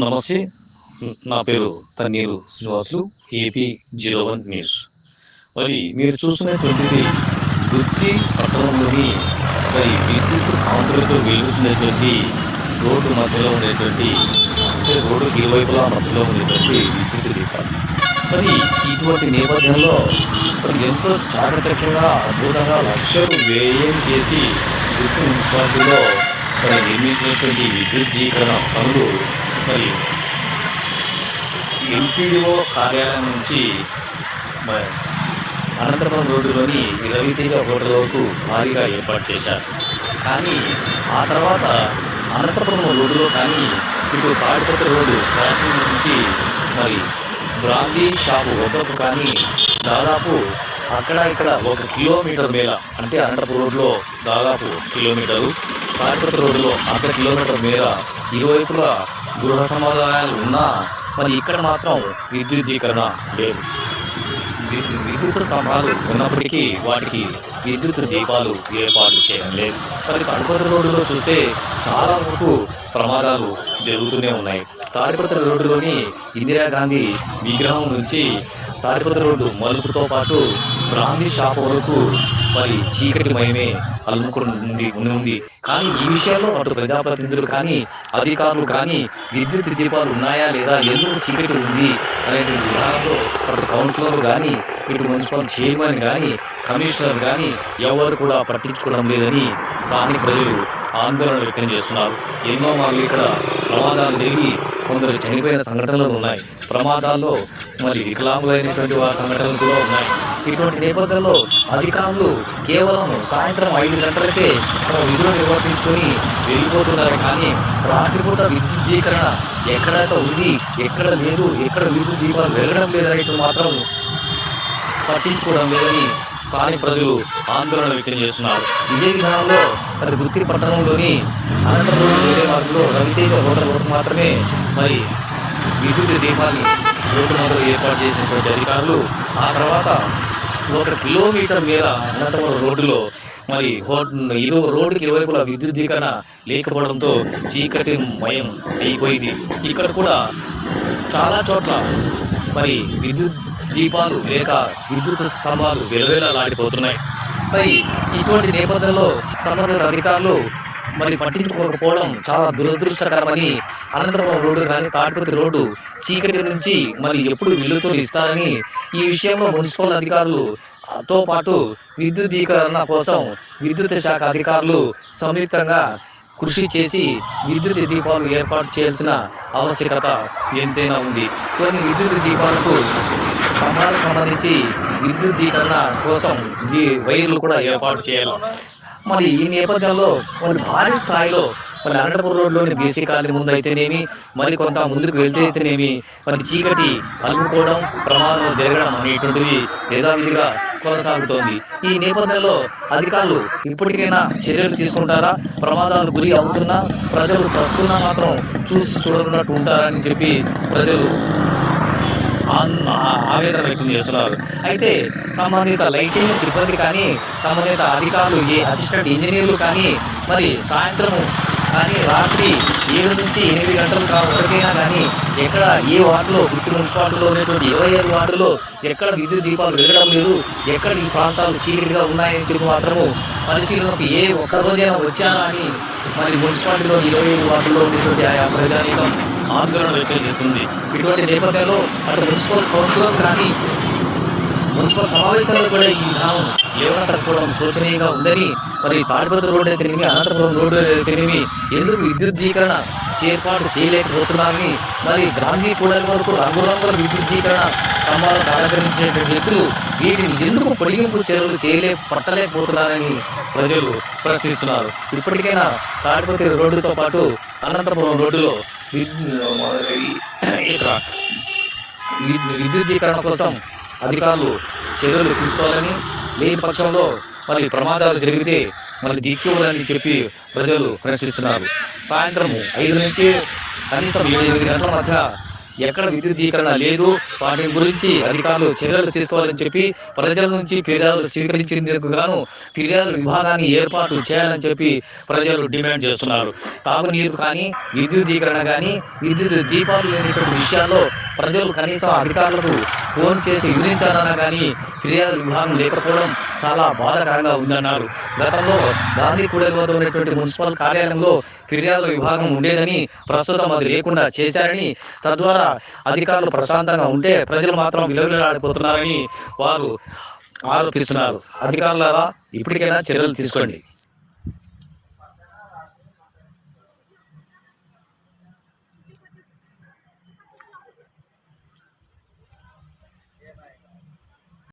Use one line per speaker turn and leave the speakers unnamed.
నమస్తే. నా పేరు Tanneeru Srinivasulu AP zero one news. మరి మీరు చూస్తున్నటువంటిది వృత్తి పట్టణంలోని మరి విద్యుత్ కాంతులతో వెలుగుతున్నటువంటి రోడ్డు మధ్యలో ఉండేటువంటి అంటే రోడ్డుకి ఇరువైపులా మధ్యలో ఉండేటువంటి విద్యుత్ దీపాలు. మరి ఇటువంటి నేపథ్యంలో మరి ఎంతో చాకచక్యంగా అద్భుతంగా లక్షలు వ్యయం చేసి గుర్తు మున్సిపాలిటీలో మరి నిర్మించినటువంటి విద్యుద్దీకరణ పనులు మరి ఎంపీడీఓ కార్యాలయం నుంచి మరి అనంతపురం రోడ్డులోని రవితేజ హోటల్ వరకు భారీగా ఏర్పాటు చేశారు. కానీ ఆ తర్వాత అనంతపురం రోడ్డులో కానీ ఇప్పుడు తాడిపత్రి రోడ్డు క్రాసింగ్ నుంచి మరి బ్రాందీ షాపు వద్దకు కానీ దాదాపు అక్కడ ఇక్కడ ఒక కిలోమీటర్ మేర అంటే అనంతపురం రోడ్లో దాదాపు కిలోమీటరు తాడిపత్రి రోడ్డులో అర్ధ కిలోమీటర్ మేర ఇరువైపులా గృహ సముదాయాలు ఉన్నా మరి ఇక్కడ మాత్రం విద్యుద్దీకరణ లేదు. విద్యుత్ స్తంభాలు ఉన్నప్పటికీ వాటికి విద్యుత్ దీపాలు ఏర్పాటు చేయడం లేదు. మరి తాడిపత్రి రోడ్డులో చూస్తే చాలా వరకు ప్రమాదాలు జరుగుతూనే ఉన్నాయి. తాడిపత్ర రోడ్డులోని ఇందిరాగాంధీ విగ్రహం నుంచి తాడిపత్ర రోడ్డు మలుపుతో పాటు బ్రాందీ షాప్ వరకు మరి చీకటి మయమే ఉంది. కానీ ఈ విషయంలో అటు ప్రజాప్రతినిధులు కానీ అధికారులు కానీ విద్యుత్ దీపాలు ఉన్నాయా లేదా ఎందుకు చీకటి ఉంది అనేటువంటి విధానంలో అటు కౌన్సిలర్లు కానీ ఇటు మున్సిపల్ చైర్మన్ కానీ కమిషనర్ కానీ ఎవరు కూడా పట్టించుకోవడం లేదని స్థానిక ప్రజలు ఆందోళన వ్యక్తం చేస్తున్నారు. ఎన్నో మాకు ఇక్కడ ప్రమాదాలు జరిగి కొందరు చనిపోయిన సంఘటనలు ఉన్నాయి. ప్రమాదాల్లో మరి వికలాంగులైనటువంటి వారి సంఘటనలు కూడా ఉన్నాయి. ఇటువంటి నేపథ్యంలో అధికారులు కేవలం సాయంత్రం ఐదు గంటలకే తమ విధులు నిర్వర్తించుకొని వెళ్ళిపోతున్నారు. కానీ రాత్రిపూట విద్యుద్దీకరణ ఎక్కడైతే ఉంది ఎక్కడ లేదు ఎక్కడ విద్యుత్ దీపాలు వెళ్ళడం లేదనేది మాత్రం పట్టించుకోవడం లేదని స్థానిక ప్రజలు ఆందోళన వ్యక్తం చేస్తున్నారు. ఇదే విధానంలో మరి వృత్తి పట్టణంలోని అనంతపురం వేరే మార్గంలో రవితేజ హోటల్ వరకు మాత్రమే మరి విద్యుత్ దీపాన్ని రోడ్డు మొదలు ఏర్పాటు చేసినటువంటి అధికారులు ఆ తర్వాత ఒక కిలోమీటర్ మేర అనంతపురం రోడ్డులో మరి ఇరు రోడ్డుకి ఇరువైపులా విద్యుద్దీకరణ లేకపోవడంతో చీకటి మయం అయిపోయింది. ఇక్కడ కూడా చాలా చోట్ల మరి విద్యుత్ దీపాలు లేక విద్యుత్ స్తంభాలు వెలువెలలాడిపోతున్నాయి మరి ఇటువంటి నేపథ్యంలో సంబంధిత అధికారులు మరి పట్టించుకోకపోవడం చాలా దురదృష్టకరమని అనంతపురం రోడ్డు కానీ తాడిపత్రి రోడ్డు చీకటి నుంచి మరి ఎప్పుడు వెలుగుతూ ఇస్తారని ఈ విషయంలో మున్సిపల్ అధికారులు తో పాటు విద్యుద్దీకరణ కోసం విద్యుత్ శాఖ అధికారులు సంయుక్తంగా కృషి చేసి విద్యుత్ దీపాలు ఏర్పాటు చేయాల్సిన ఆవశ్యకత ఎంతైనా ఉంది. కొన్ని విద్యుత్ దీపాలకు స్తంభాలకు సంబంధించి విద్యుద్దీకరణ కోసం ఈ వైర్లు కూడా ఏర్పాటు చేయాలి. మరి ఈ నేపథ్యంలో మరి భారీ స్థాయిలో మరి అనంతపురం రోడ్లోని బీసీ కాలనీ ముందు అయితేనేమి మరి కొంత ముందుకు వెళ్తే అయితేనేమి మరి చీకటి అల్లుకోవడం ప్రమాదం జరగడం అనేటువంటివి యథావిధిగా కొనసాగుతోంది. ఈ నేపథ్యంలో అధికారులు ఇప్పటికైనా చర్యలు తీసుకుంటారా? ప్రమాదాలు గురి అవుతున్నా ప్రజలు చస్తున్నా మాత్రం చూసి చూడకున్నట్టు ఉంటారని చెప్పి ప్రజలు ఆవేదన వ్యక్తం చేస్తున్నారు. అయితే సంబంధిత లైటింగ్ సిబ్బంది కానీ సంబంధిత అధికారులు ఏ అసిస్టెంట్ ఇంజనీర్లు కానీ మరి సాయంత్రం కానీ రాత్రి ఏడు నుంచి ఎనిమిది గంటలు కా కానీ ఎక్కడ ఏ వార్డులో గుర్తు మున్సిపాలిటీలో ఉన్నటువంటి ఇరవై ఐదు వార్డులో ఎక్కడ విద్యుత్ దీపాలు వెలగడం లేదు ఎక్కడ ఈ ప్రాంతాలు చీకటిగా ఉన్నాయని చెప్పి మాత్రము పరిశీలనకు ఏ ఒక్క రోజైనా వచ్చానా అని మరి మున్సిపాలిటీలో ఇరవై ఐదు వార్డులో ఉన్నటువంటి ఆయా ప్రజానీకం ఆందోళన వ్యక్తం చేస్తుంది. ఇటువంటి నేపథ్యంలో అటు మున్సిపల్ కౌన్సిలర్ కానీ మున్సిపల్ సమావేశాల్లో కూడా ఈ విధానం లేవనెత్తకపోవడం శోచనీయంగా ఉందని మరి తాడిపత్రి రోడ్డు తిరిగి అనంతపురం రోడ్డు తిరిగి ఎందుకు విద్యుద్దీకరణ ఏర్పాటు చేయలేకపోతున్నామని మరి గాంధీ కూడలి వరకు రంగురంగుల విద్యుద్దీకరణ స్తంభాలకు అలంకరించినటువంటి వ్యక్తులు వీటిని ఎందుకు పొడిగింపు చర్యలు చేయలే పట్టలేకపోతున్నారని ప్రజలు ప్రశ్నిస్తున్నారు. ఇప్పటికైనా తాడిపత్రి రోడ్డుతో పాటు అనంతపురం రోడ్డులో విద్యుద్దీకరణ కోసం అధికారులు చర్యలు తీసుకోవాలని లేని పక్షంలో మరి ప్రమాదాలు జరిగితే మరి దిక్కివ్వాలని చెప్పి ప్రజలు ప్రశ్నిస్తున్నారు. సాయంత్రం ఐదు నుంచి కనీసం ఏడు ఎనిమిది గంటల మధ్య ఎక్కడ విద్యుదీకరణ లేదు వాటి గురించి అధికారులు చర్యలు తీసుకోవాలని చెప్పి ప్రజల నుంచి ఫిర్యాదులు స్వీకరించేందుకు గాను ఫిర్యాదుల విభాగాన్ని ఏర్పాటు చేయాలని చెప్పి ప్రజలు డిమాండ్ చేస్తున్నారు. తాగునీరు కానీ విద్యుదీకరణ కానీ విద్యుత్ దీపాలు లేనటువంటి విషయాల్లో ప్రజలు కనీసం అధికారులకు ఫోన్ చేసి వివరించాలన్నా కానీ ఫిర్యాదు విభాగం లేకపోవడం చాలా బాధాకరంగా ఉందన్నారు. గతంలో గాంధీ కూడలి వద్ద ఉన్నటువంటి మున్సిపల్ కార్యాలయంలో ఫిర్యాదుల విభాగం ఉండేదని ప్రస్తుతం అది లేకుండా చేశారని తద్వారా అధికారులు ప్రశాంతంగా ఉంటే ప్రజలు మాత్రం విలువలాడిపోతున్నారని వారు ఆరోపిస్తున్నారు. అధికారులారా ఇప్పటికైనా చర్యలు తీసుకోండి.